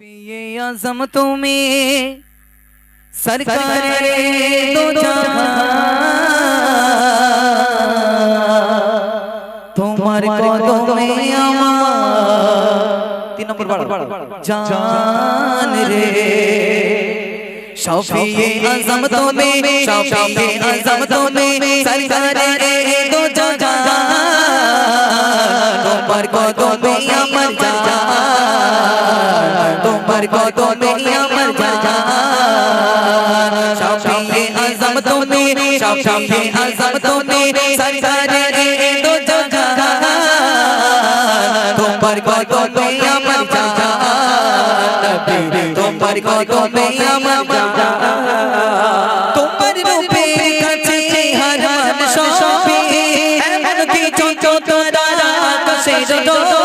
ये आज़म तुम्हें सरकार तुम्हारे तीन नंबर जान रे। शौफी आज़म तो तुम्हें शौफी आज़म तो तुम्हें सरकार पर गोदों में या मर जा शौकी आज़म तुम्हें शौकी आज़म तुम्हें सरकार दो तुम पर गोदों में या मर जा तुम पर गोदों में या मर जा तुम पर रूपे कचे हर मन शौकी चो चो तो दादा कसे जो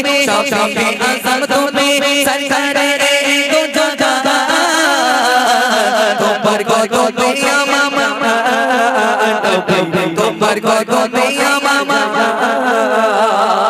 তুমি শফিয়ে আজম তুমি সরকার রে দো জাহান তোমার গগনে আমার নবী তোমার গগনে আমার ইউসুফ নবীর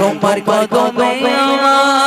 তোমার কদমে আমার